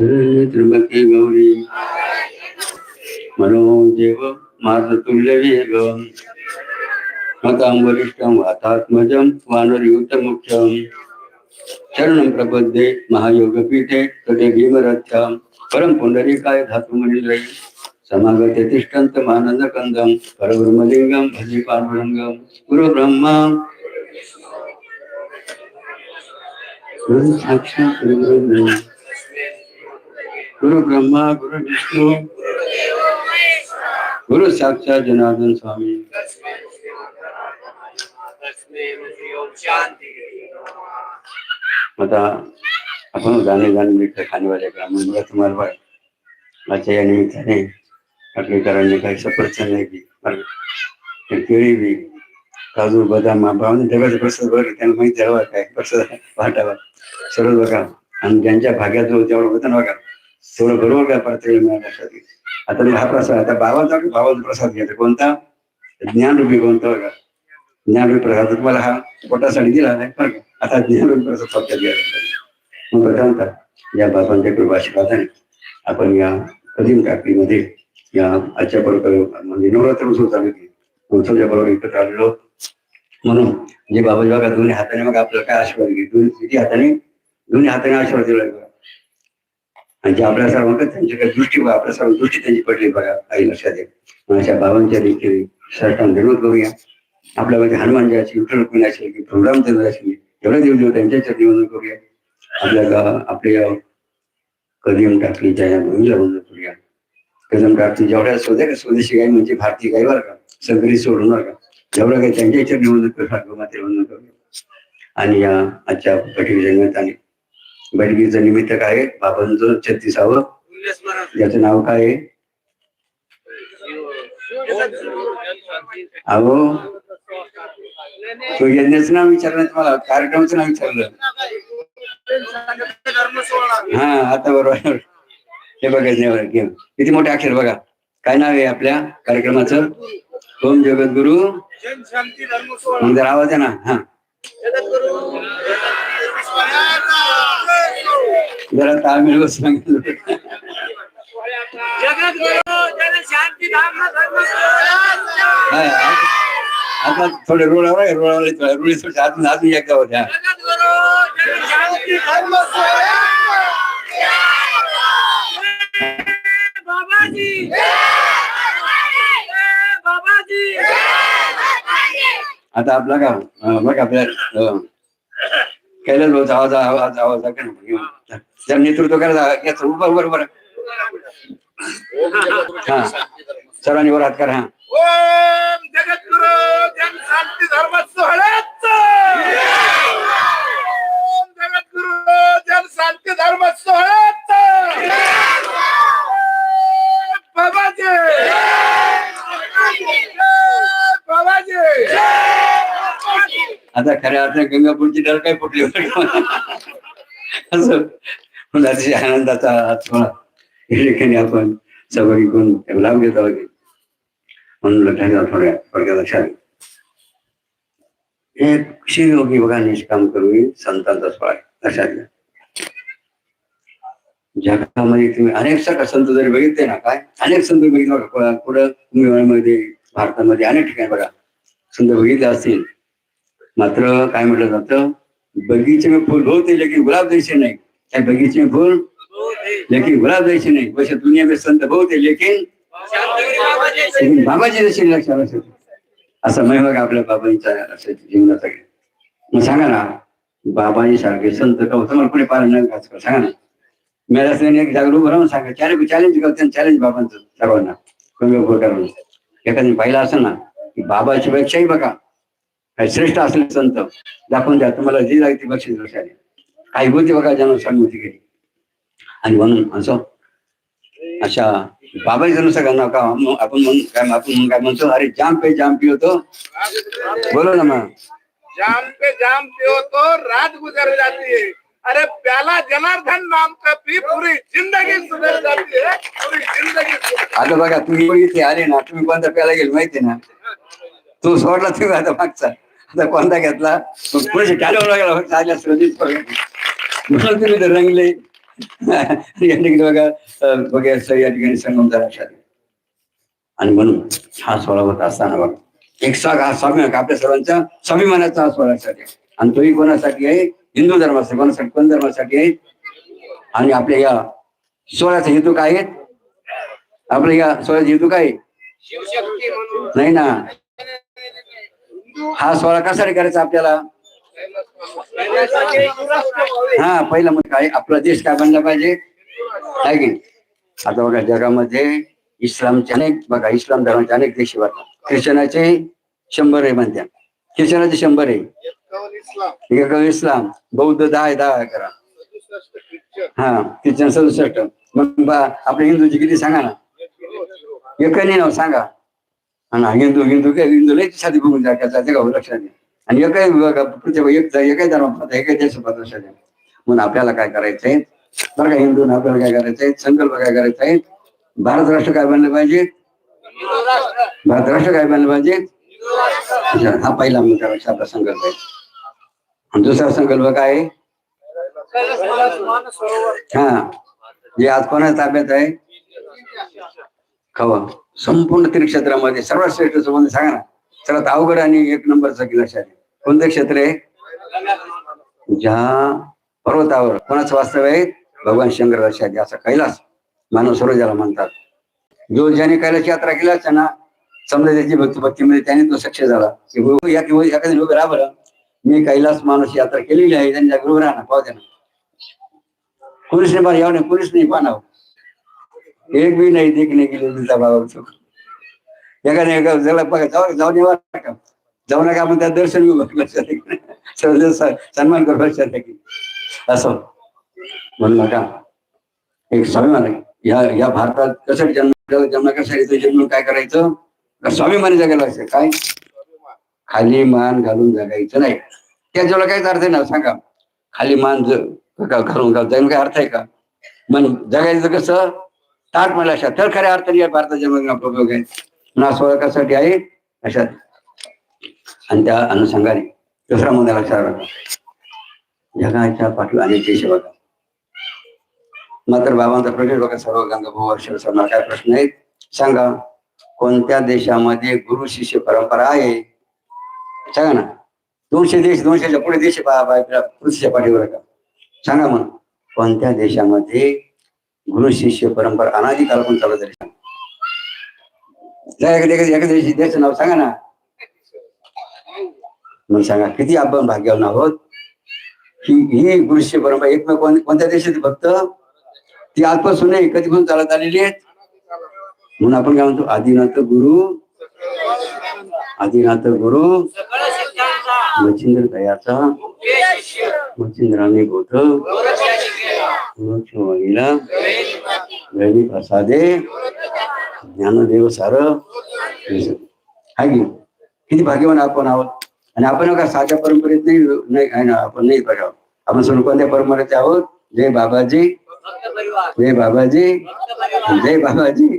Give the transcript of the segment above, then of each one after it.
शरण्य त्र्यंबके गौरी मनोदेव मातुल्य वेग मतां वरिष्ठं वातात्मजं वानरयूतमुख्यं शरणं प्रपद्ये महायोगपीठे तटे भीमरथ्यां परं पुण्डरीकाय धातुमनिलये समागते तिष्ठन्तमानन्दकन्दं परब्रह्मलिङ्गं भजे पाण्डुरङ्गं गुरुब्रह्मा गुरु साक्षात् गुरुब्रह्मा गुरु ब्रह्मा गुरु विष्णू गुरु साक्षात जनार्दन स्वामी। आता आपण गाणे गाणे खाणे खाणेवाले ब्राह्मण बघा तुम्हाला बघा. माझ्या या निमित्ताने अटलेकरांनी काही सफरचंद नाही बी केळी बी काजू बदाम भावने म्हणजे देवाचं प्रसाद बरं त्यांना माहिती हवा काय? प्रसाद वाटावा. सर्व बघा. आणि ज्यांच्या भाग्यात तेवढं होतं ना बघा. तेवढं बरोबर काय तेवढे मिळाल्यासाठी आता मी हा प्रसाद आता बाबाचा बाबाचा प्रसाद घ्यायचा कोणता? ज्ञानरूपी कोणता बघा? ज्ञानरूपी प्रसाद तुम्हाला हा पोटासाठी दिला नाही पण आता ज्ञानरूपी प्रसाद फक्त घ्यायला मग प्रथमतः या बाबांच्या कृपाशीर्वादाने आपण या कदीम टाकलीमध्ये या आजच्या बरोबर म्हणजे नवरात्र उत्सव चालू केली. उत्सवच्या बरोबर इकडे आलेलो म्हणून जे बाबाजी बघा दोन्ही हाताने मग आपल्याला काय आशीर्वाद घे दोन्ही किती हाताने दोन्ही हाताने आशीर्वाद दिला आणि जे आपल्या सर्वांकडे त्यांच्याकडे दृष्टी आपल्या सर्व दृष्टी त्यांची पडली बघा आई लक्षात येईल. मग अशा बाबांच्या देखील सरकार निर्माण करूया. आपल्यामध्ये हनुमान जी असेल विठ्ठल रुक्मिणी असेल की प्रोग्राम चंद्र असेल एवढे देव देव त्यांच्या चरणी करूया. आपल्या गा- कदम टाकली टाकलीच्या भूमीला वंदन करूया. कदम टाकली जेवढ्या स्वदे स्वदेशी गाई म्हणजे भारतीय गाई बरं का सगळी सोडून का जेवढ्या काही त्यांच्या चरणी वंदन करूया गोमाते वंदन करूया. आणि या आजच्या कठीण आणि बैठकीचं निमित्त काय? बाबांचं छत्तीसावं. याचं नाव काय आहे? अहो. तो यज्ञाचं नाव विचारलं तुम्हाला कार्यक्रमाचं नाव विचारलं. हा आता बरोबर हे बघायचं किती मोठे अक्षर बघा. काय नाव आहे आपल्या कार्यक्रमाचं? ओम जगद्गुरु. मग जर आवाज आहे ना. हा. जरा ताळमेळ सांगितलं. आता थोडे रोडावर रोडावर रुळी थोडे अजून अजून एकदा होत्या आता आपला का बघ आपल्या कैलास भाऊचा आवाज़ आवाज़ आवाज़. जर नेतृत्व करायचा याचं उभं उभं उभं हा सर्वांनी वर हात करा हा। ओम जगद्गुरु, जन शांती, धर्म सोहळ्याचा ओम जगद्गुरु आता खऱ्या अर्थाने गंगापूरची डर काय फुटली असं म्हणून अतिशय आनंदाचा हात या ठिकाणी आपण सहभागी करून लाभ घेत. आहोत म्हणून लक्षात थोड्या थोडक्यात लक्षात हे शिवयोगी बघा निष्काम करू संतांचा सोहळा आहे. लक्षात घ्या. जगामध्ये तुम्ही अनेक सका संत जरी बघितले ना काय अनेक संत बघितले बघा पुढं- पुढं कुंभमेळ्यामध्ये भारतामध्ये अनेक ठिकाणी बघा संत बघितले असतील. मात्र काय म्हटलं जातं बगीचे में फूल होते लेकिन गुलाब जैसे नहीं। क्या बगीचे में फूल? लेकिन गुलाब जैसे नहीं। वैसे दुनिया में संत बहुत है लेकिन लेकिन बाबाजी जसे लक्षात असत असं महिमा आपल्या बाबांच्या असं जीवनाचा मग सांगा ना बाबाजी सारखे संत का होतं मला कोणी पालन नाही सांगा ना। मेला एक जागरूक हो राहून सांगा। चॅलेंज चॅलेंज करते चॅलेंज बाबांचं सर्वांना कमी करून एखाद्याने पाहिलं असं ना की बाबाची पेक्षाही बघा श्रेष्ठ असले संत दाखवून द्या तुम्हाला जी लागते बक्षीस द्या. काही गोष्टी बघा ज्यांना सहानुभूती केली आणि म्हणून असं अशा बाबाजी जण सगळ्यांना का आपण म्हणून काय आपण म्हणून काय म्हणतो अरे जाम पे जाम पी होतो बोलो ना मग जाम पे जाम पियो तो रात गुजर जाती है अरे प्याला जनार्दन नाम का पी पूरी जिंदगी सुधर जाती है पूरी जिंदगी आता बघा तुम्ही इथे आले ना तुम्ही कोणता प्याला गेले माहिती ना? तो सोडला तुम्ही आता मागचा. आता कोणता घेतला. पुढे शोधित म्हणून तुम्ही रंगले. या ठिकाणी बघा या ठिकाणी संगम घ्या. आणि म्हणून हा सोहळा होत असताना बघा एक साग हा स्वाभिमान आपल्या सर्वांच्या स्वाभिमानाचा हा सोहळा लक्षात घ्या. आणि तोही कोणासाठी आहे? हिंदू धर्मासाठी कोणासाठी? कोण धर्मासाठी आहे? आणि आपल्या या सोहळ्याचा हेतू काय आहे? आपल्या या सोहळ्याचा हेतू काय नाही ना. हा सोहळा कशासाठी करायचा आपल्याला? हा पहिला मग काय? आपला देश काय बनला पाहिजे? आहे की? आता बघा जगामध्ये इस्लामचे अनेक बघा इस्लाम धर्माचे अनेक देश ख्रिश्चनाचे शंभर आहे म्हणत्या. ख्रिश्चनाचे शंभर आहे. एक इस्लाम. बौद्ध दहा आहे दहा करा हा ख्रिश्चन सदुसष्ट. मग बा आपल्या हिंदूची किती सांगा ना? एकही नाही नाव सांगा. आणि हिंदू हिंदू काय हिंदू लई साधी बघून जा त्याचा गाव लक्षात घ्या आणि एकही बघा, पृथ्वी एक एकही धर्म एकही देशपात लक्षात घ्या म्हणून आपल्याला काय करायचंय? बरं का हिंदू आपल्याला काय करायचंय? संकल्प काय करायचा आहे भारत राष्ट्र काय बनलं पाहिजे? भारत राष्ट्र काय बनलं पाहिजे? हा पहिला मुद्दा आपला संकल्प आहे. आणि दुसरा संकल्प काय आहे? हा जे आज कोणाच्या ताब्यात आहे? खवा. संपूर्ण त्रिक्षेत्रामध्ये सर्वात श्रेष्ठ संबंध सांगा ना. सर्वात अवघड आणि एक नंबरचा की आहे. कोणतं क्षेत्र आहे? ज्या पर्वतावर. कोणाचं वास्तव्य आहे? भगवान शंकर लक्षात असा कैलास मानव सरोजाला ज्याला म्हणतात. जो ज्याने कैलास यात्रा केली असते ना समजा त्याची भक्ती भक्तीमध्ये त्याने तो सक्ष झाला. की हो या किंवा एखाद्या लोक मी कैलास मानस यात्रा केलेली आहे. त्यांच्या बरोबर राहा ना पाहू द्या ना. कोणीच नाही पाहा नाही. कोणीच नाही पाहणार एक बी नाही देखणे गेलेली बाबाचं भावा एखाद्या एका जरा बघा जाऊ जाऊन येवा का? जाऊ नका आपण त्या दर्शन घेऊ. लक्षात सन्मान करू लक्षात की असं. म्हणू नका. एक स्वाभिमान या या भारतात कसं जन्म जन्म कसं जन्म काय करायचं? का माने जगायला व्हायचं काय? खाली मान घालून जगायचं नाही. त्याच्याला काहीच अर्थ आहे ना सांगा. खाली मान घालून का- घालून काय अर्थ आहे का? मन जगायचं कसं? ताट म्हणलं अशा तर खऱ्या अर्थाने या भारताच्या मग उपयोग आहे. ना सोळा आहे अशात आणि त्या अनुषंगाने दुसरा मुद्दा लक्षात राखा. जगाच्या पाठीवर अनेक देश बघा. मात्र बाबांचा प्रश्न बघा सर्व गंगा भाऊ वर्ष सरणार काय प्रश्न आहेत? सांगा कोणत्या देशामध्ये गुरु शिष्य परंपरा आहे? सांगा ना. दोनशे देश दोनशेच्या पुढे देश आहे पृथ्वीच्या पाठीवर का? सांगा म्हणून कोणत्या देशामध्ये गुरु शिष्य परंपरा अनादी कालपून चालत आली. एखाद्या एखाद्या नाव सांगा ना. मग सांगा किती आपण भाग्यावर आहोत? ही ही गुरुशिष्य परंपरा एकमेक कोण- कोणत्या देशात फक्त? ती आजपासून नाही कधीपासून चालत आलेली आहेत? म्हणून आपण काय म्हणतो आदिनाथ गुरु. आदिनाथ गुरु. मच्छिंद्र दयाचा मच्छिंद्राने गोत गोरक्षाची वेळी प्रसादे. ज्ञानदेव सार. हाय की? किती भाग्यवान आपण आहोत. आणि आपण का साध्या परंपरेत नाही नाही आपण नाही बघा. आपण सोडून कोणत्या परंपरेत आहोत. जय बाबाजी. जय बाबाजी. जय बाबाजी.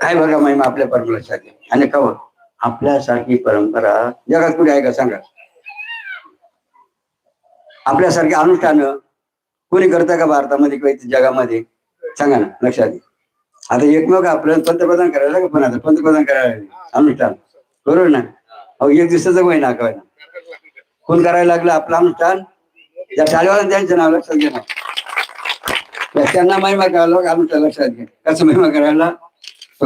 काय बघा महिमा आपल्या परंपरेसाठी. आणि का हो? आपल्यासारखी परंपरा जगात कुठे आहे का? सांगा. आपल्यासारखी अनुष्ठानं कोणी करता का भारतामध्ये किंवा जगामध्ये? सांगा ना लक्षात घ्या. आता एकमेव आपल्याला पंतप्रधान करायला का पण आता पंतप्रधान करायला अनुष्ठान बरोबर ना? अहो एक दिवसाचं वय ना काय ना कोण करायला लागलं? आपलं अनुष्ठान त्या शाळेवाला त्यांचं नाव लक्षात घे ना त्यांना महिमा करायला अनुष्ठान लक्षात घे कसं महिमा करायला?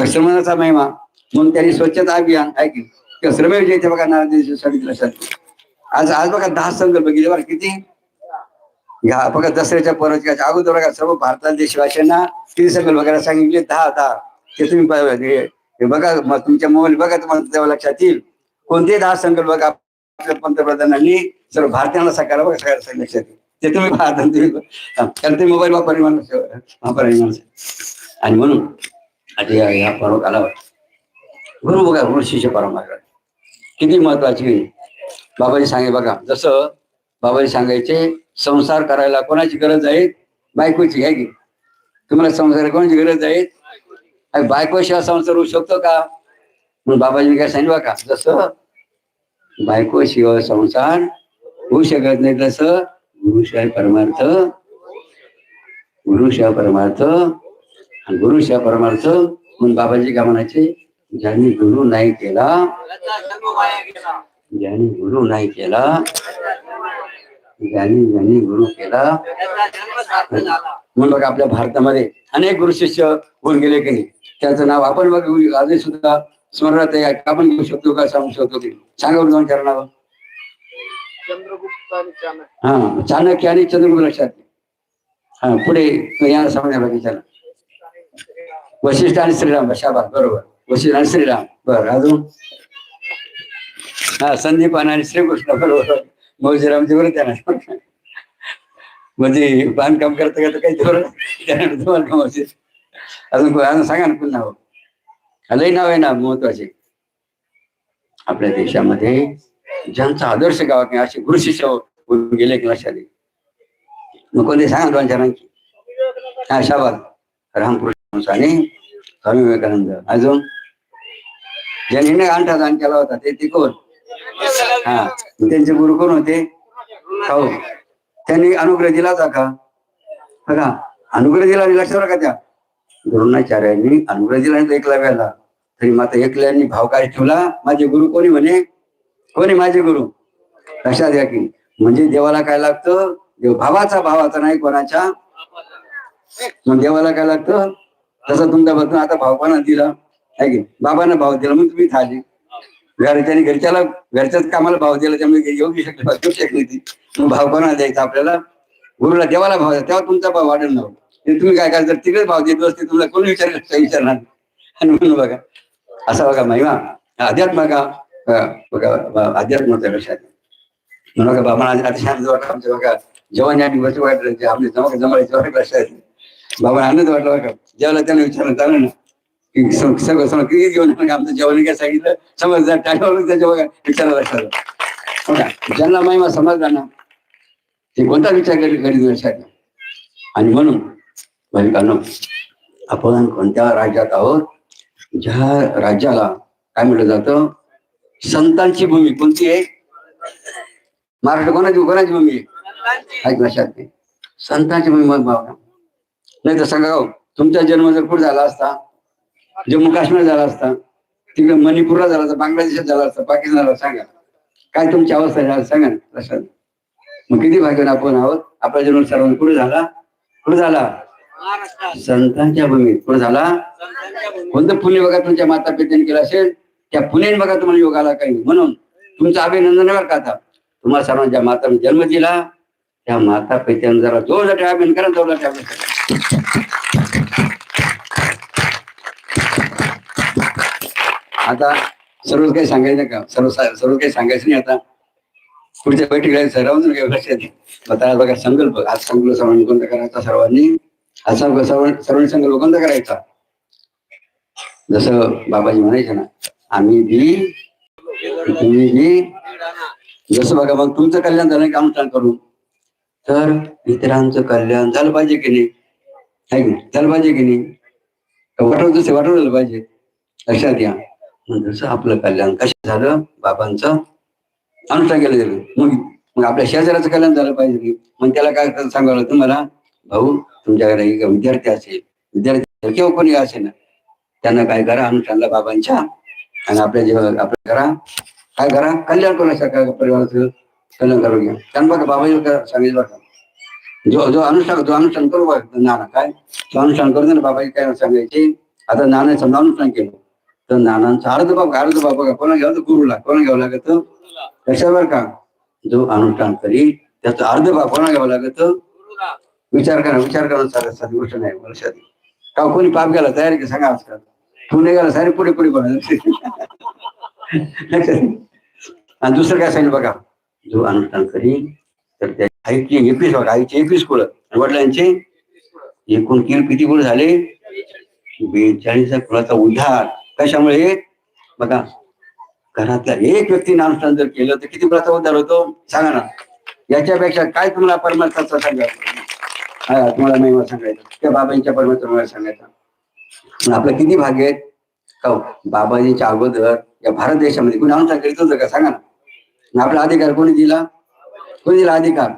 श्रमणाचा महिमा. म्हणून त्यांनी स्वच्छता अभियान आहे की किंवा श्रमयोगी बघा नाव लक्षात घे आज आज बघा दहा संकल्प गेले बरं. किती? घ्या बघा दसऱ्याच्या पर्वच्या अगोदर बघा सर्व भारतात देशवासियांना किती संकल्प वगैरे सांगितले दहा दहा. ते तुम्ही बघा तुमच्या मोबाईल बघा तुम्हाला तेव्हा लक्षात येईल. कोणते दहा संकल्प बघा आपल्या पंतप्रधानांनी सर्व भारतीयांना सकाळ बघा सगळ्या लक्षात येईल. ते तुम्ही पाहता तुम्ही कारण ते मोबाईल वापरणे माणूस वापरणे माणूस आणि म्हणून आता या या पर्व कालावर गुरु बघा गुरु शिष्य परंपरा. किती महत्वाची बाबाजी सांगे बघा जसं बाबाजी सांगायचे संसार करायला कोणाची गरज आहे? बायकोची आहे की? तुम्हाला संसार कोणाची गरज आहे? बायकोशिवाय संसार होऊ शकतो का? म्हणून बाबाजी काय सांगितलं का जसं बायकोशिवाय संसार होऊ शकत नाही तसं गुरुशिवाय परमार्थ गुरुशिवाय परमार्थ गुरुशिवाय गुरु परमार्थ म्हणून बाबाजी काय म्हणायचे ज्यांनी गुरु नाही केला ज्यांनी गुरु नाही केला ठिकाणी ज्यांनी गुरु केला. म्हणून बघा आपल्या भारतामध्ये अनेक गुरु शिष्य होऊन गेले की नाही. त्याचं नाव आपण बघ आज सुद्धा स्मरणात आहे. आपण घेऊ शकतो का सांगू शकतो की सांगा दोन चार नाव. चंद्रगुप्त आणि चाणक्य हा चाणक्य आणि चंद्रगुप्त लक्षात हा पुढे या समजा बाकीच्याला वशिष्ठ आणि श्रीराम शाबाद बरोबर. वशिष्ठ आणि श्रीराम. बरं अजून? हा संदीपान आणि श्रीकृष्ण बरोबर. मौजीरामजी बरोबर त्यांना. म्हणजे बांधकाम करता करता काही बरोबर त्यानंतर तुम्हाला कामाचे अजून अजून सांगा ना पुन्हा. नाव लई नाव आहे ना महत्त्वाचे. आपल्या देशामध्ये. ज्यांचा आदर्श गावात नाही असे गुरु शिष्य होऊन गेले की लक्षात मग कोणी सांगा दोन चारांची हा शाबाद रामकृष्ण आणि स्वामी विवेकानंद. अजून? ज्यांनी नाही दान केला होता ते ते कोण? हा. त्यांचे गुरु कोण होते? हो त्यांनी अनुग्रह दिला होता का? बघा अनुग्रह दिला आणि लक्षात का त्या. द्रोणाचार्यांनी अनुग्रह दिला नाही एकलव्याला तरी माता एकल्याने भाव काय ठेवला. माझे गुरु कोणी म्हणे? कोणी माझे गुरु? लक्षात घ्या की म्हणजे देवाला काय लागतं? देव भावाचा भावाचा नाही कोणाच्या मग देवाला काय लागतं? तसं तुमच्या बघून आता भावपणा दिला. आहे की? बाबांना भाव दिला मग तुम्ही थाली. घर त्याने घरच्याला घरच्याच कामाला भाव दिला त्यामुळे येऊ शकले येऊ शकली ती. भाव कोणाला द्यायचा आपल्याला? गुरुला देवाला भाव द्या तेव्हा तुमचा भाव वाढेल ना. तुम्ही काय करायचं तिकडे भाव देत असते तुला कोण विचार विचारणार आणि म्हणून बघा असा बघा महिमा अध्यात्म का? बघा अध्यात्म अध्यात्माचा लक्षात म्हणून बघा बाबा आज आनंद शांत वाटलं आमच्या बघा जेवण आणि बस वाटलं आमचे आपले जमा जमायचे वाटलं लक्षात बाबा आनंद वाटला बघा. जेवायला त्यांना विचारलं चालेल ना. सगळं सगळं किती जेवण आमचं जेवण काय सांगितलं समज टाळ्यावर त्याच्या बघा लक्षात बघा हो ज्यांना महिमा समजला ना ते कोणता विचार करीत लक्षात आणि म्हणून भाविकांनो आपण कोणत्या राज्यात आहोत? ज्या राज्याला काय म्हटलं जातं? संतांची भूमी कोणती आहे? महाराष्ट्र कोणाची कोणाची भूमी आहे? ऐक लक्षात नाही? संतांची भूमी मग बाबा नाही तर सांगा तुमचा जन्म जर कुठे झाला असता? जम्मू काश्मीर झाला असता तिकडे मणिपूरला झाला असता बांगलादेशात झाला असता पाकिस्तानला सांगा. काय तुमची अवस्था झाली सांगा ना मग किती भाग्यवान आपण आहोत? आपला जन्म सर्वांना कुठे झाला? कुठे झाला? संतांच्या भूमीत. कुठे झाला? कोणतं पुण्य बघा तुमच्या माता पित्याने केलं असेल? त्या पुणे बघा तुम्हाला योग आला काही म्हणून तुमचं अभिनंदन बरं का आता? तुम्हाला सर्वांना ज्या माताने जन्म दिला त्या माता पित्याने जरा जोरदार अभिनंदन करा जोरदार अभिनंदन आता सर्व काही सांगायचं का? सर्व सर्व काही सांगायचं नाही आता. पुढच्या बैठकीला सर्वांचं काही लक्षात आता बघा संकल्प. आज संकल्प सर्वांनी कोणता करायचा? सर्वांनी असा सर्व सर्वांनी संकल्प कोणता करायचा? जसं बाबाजी म्हणायचे ना आम्ही बी तुम्ही बी जसं बघा मग तुमचं कल्याण झालं की अनुष्ठान करू. तर इतरांचं कल्याण झालं पाहिजे की नाही? आहे की झालं पाहिजे की नाही? वाटव जसे वाटवलं पाहिजे? लक्षात घ्या. जसं आपलं कल्याण कसं झालं बाबांचं? अनुष्ठान केलं गेलं मग मग आपल्या शेजाऱ्याचं कल्याण झालं पाहिजे की. मग त्याला काय सांगावं लागतं मला भाऊ तुमच्याकडे एक विद्यार्थी असेल. विद्यार्थी किंवा कोणी असेल ना त्यांना काय करा अनुष्ठानला बाबांच्या. आणि आपल्या जेव्हा आपल्या करा. काय करा कल्याण करू परिवाराचं कल्याण करू घ्या. त्यांना बघा बाबा सांगितलं बघा जो जो अनुष्ठान जो अनुष्ठान करू बघा नाना काय? तो अनुष्ठान करू ना बाबाजी काय सांगायचे? आता नाना समजा अनुष्ठान केलं. तर नानांचा अर्ध बाब अर्ध बाब बघा कोणा घ्यावं तर गुरुला कोणा घ्यावं लागत कशावर का? जो अनुष्ठान करी त्याचं अर्ध भाग कोणा घ्यावं लागत विचार करा विचार करणं साधी साधी गोष्ट नाही घे. का कोणी पाप गेला तयारी की सांगा आजकाल? तू नाही गेला सारे पुढे पुढे बघा. आणि दुसरं काय सांगितलं बघा? जो अनुष्ठान करी तर त्या आईची एकवीस बघा आईची एकवीस कुळं आणि वडिलांचे? एकूण किल किती कुळ झाले? बेचाळीस कुळाचा उद्धार. कशामुळे? बघा घरातल्या एक व्यक्ती अनुष्ठान जर केलं तर किती प्रथमोद्धार होतो? सांगा ना. याच्यापेक्षा काय तुम्हाला परमार्थाचा सांगा हा तुम्हाला महिमा सांगायचा. त्या बाबांच्या परमात्मा मला सांगायचा. आपलं किती भाग आहेत? का बाबाजीच्या अगोदर या भारत देशामध्ये कोणी आमचा करीत होतं का? सांगा ना. आपला अधिकार कोणी दिला? कोणी दिला अधिकार?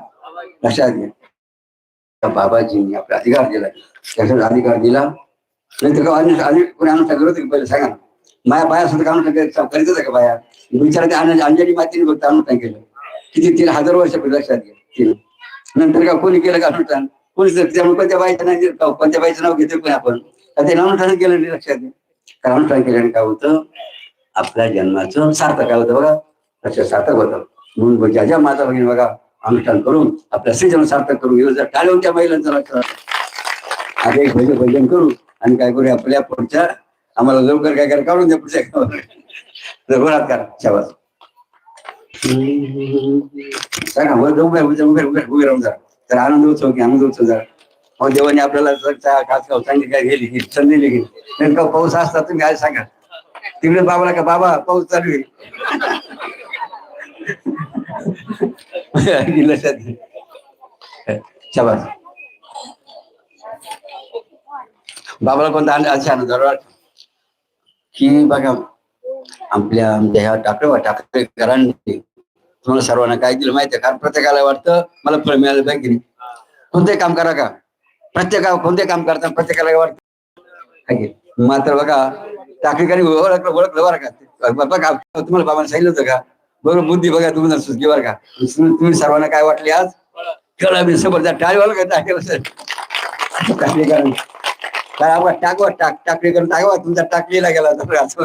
लक्षात घ्या. बाबाजींनी आपला अधिकार दिला. त्याचा अधिकार दिला. नंतर तर अनेक आणि कोणी आणून टाकलं होतं पहिले सांगा माया बाया सुद्धा काढून टाकायचं करीत होत्या का बाया? बिचारा त्या अंजली मातीने फक्त आणून केलं किती तीन हजार वर्ष लक्षात घे. तिनं. नंतर का कोणी केलं का अनुष्ठान कोणी त्यामुळे कोणत्या बाईचं नाही कोणत्या बाईचं नाव घेतो पण आपण? ते अनुष्ठान केलं नाही लक्षात घे. कारण अनुष्ठान केल्याने काय होतं? आपल्या जन्माचं सार्थक काय होतं बघा? लक्षात सार्थक होतं. म्हणून ज्या ज्या माता भगिनी बघा अनुष्ठान करून आपल्या श्रीजन सार्थक करून घेऊन जर टाळून त्या महिलांचं लक्षात आता एक भजन भजन करू. आणि काय करू आपल्या पुढच्या आम्हाला लवकर काय करा काढून द्या पुढच्या तर करा शाबास. सांगा वर जाऊ उभे उभे उभे उभे राहून जा. तर आनंद उत्सव की आनंद उत्सव जा. मग देवाने आपल्याला जर त्या काय गेली की संधी दिली की नेमका पाऊस असता तुम्ही आज सांगा. तिकडे बाबाला का बाबा पाऊस चालू आहे. लक्षात घे. शाबास. बाबाला कोणता आनंद अशा आनंद की बघा आपल्या आमच्या ह्या टाकळे टाकळेकरांनी तुम्हाला सर्वांना काय दिलं माहिती आहे कारण प्रत्येकाला वाटतं मला फळ मिळालं पाहिजे कोणते काम करा का? प्रत्येका कोणते काम करता प्रत्येकाला वाटतं. मात्र बघा टाकळीकरांनी ओळखलं ओळखलं बरं का? बघा तुम्हाला बाबांना सांगितलं होतं का? बरोबर बुद्धी बघा तुम्ही सुचली बरं का? तुम्ही सर्वांना काय वाटले आज? कळा मी समोर टाळी टाळीवाला काय टाकेल सर टाकळीकरांनी आपण टाकवा टाक टाकळी करून टाकवा तुमचा टाकलीला गेला तर असं.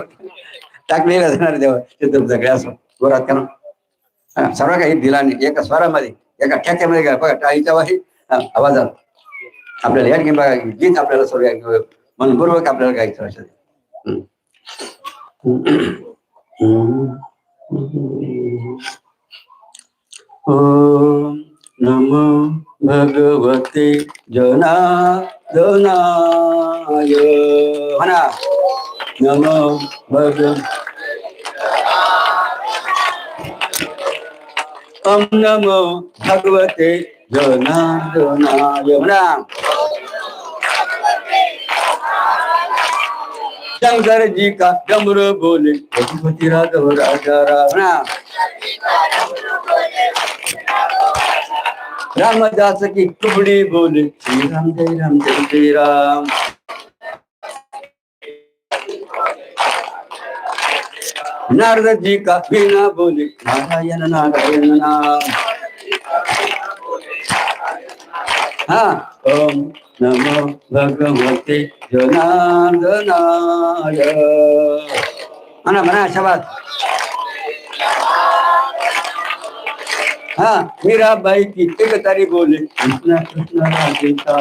टाकलीला जाणार देवा ते तुमचं काय असं. जोरात का ना सर्व काही दिला नाही. एका स्वरामध्ये एका ठ्याक्यामध्ये गेला. बघा टाळीच्या वाही. आवाजात आपल्याला या ठिकाणी बघा गीत आपल्याला सर्व मनपूर्वक आपल्याला गायचं असं ओम नमो भगवते जनार्दनाय म्हणा नमो भग ओम नमो भगवते जनार्दनाय म्हणा शंकर जी का डमरू बोले रघुपति राघव राजा राम म्हणा रामदास की कुबड़ी बोले श्री राम जय राम जय जय राम। नारद जी का बिना बोले नारायण नारायण नाम। हाँ ओम नमो भगवते जनार्दनाय। म्हणा म्हणा शबाद हा मीराबाई कित्येक तारी बोले. कृष्ण कृष्ण राधिका.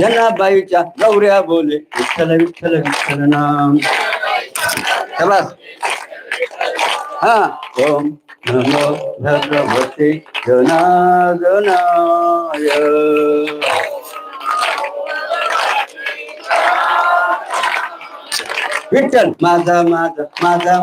जनाबाईच्या गौऱ्या बोले. विठ्ठल विठ्ठल विठ्ठल नाम. शाबास हा ओम नमो भगवते जनार्दनाय. विठ्ठल माझा माझा माझा.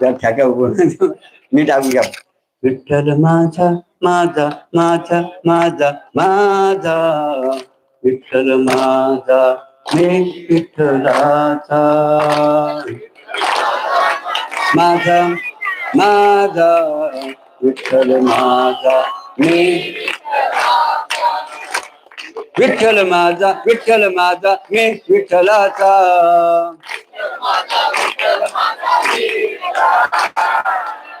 हो त्या ठ्याक्या उभं मी टाकून घ्या विठ्ठल माझा माझा माझा माझा माझा विठ्ठल माझा मी विठ्ठलाचा माझा माझा विठ्ठल माझा मी विठ्ठल माझा विठ्ठल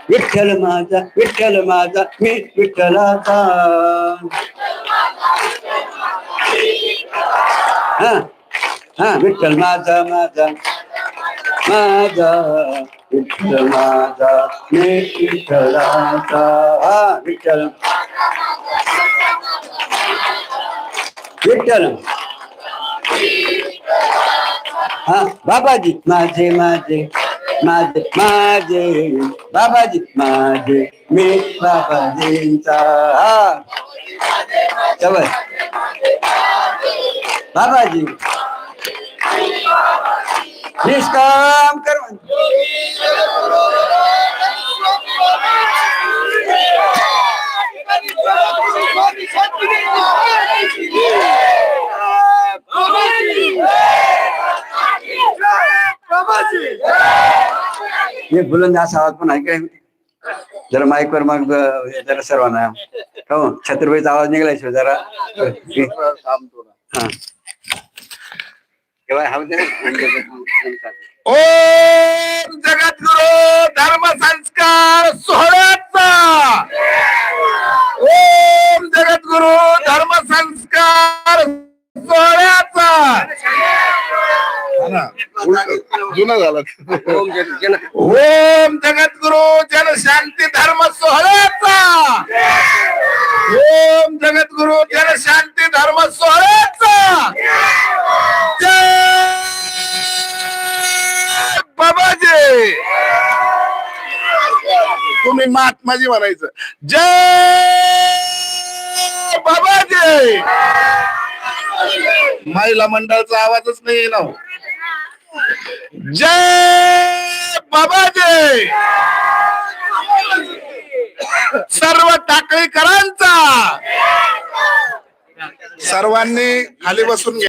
माझा मी विठ्ठलाचा विठ्ठल माझा विठ्ठल माझा मी विठ्ठलाचा हा हा विठ्ठल माझा माझा माझा विठ्ठल माझा मी विठ्ठलाचा हा विठ्ठल विठ्ठल हा बाबाजी माझे माझे Madhe, Madhe, Babaji, Madhe, me Babaji, ah. Chawal. Babaji. Niskam karma. हे बुलंद असा आवाज पण ऐकले जरा माईक वर मग जरा सर्वांना. हो छत्रपतीचा आवाज निघाल्याशिवाय जरा हा. केव्हा हा दे जगद्गुरु धर्म संस्कार सोहळ्याचा. ओम जगद्गुरु धर्म संस्कार सोहळ्याचा. जुना झाला. ओम जन- जन- ओम जगद्गुरु जनशांती धर्म सोहळ्याचा. ओम जगद्गुरु जनशांती धर्म सोहळ्याचा. जय बाबाजी. तुम्ही महात्माजी म्हणायचं. जय बाबाजी. महिला मंडळाचा आवाजच नाही ना हो. जय बाबाजी! सर्व टाकळीकरांचा! सर्वांनी खाली बसून घ्या.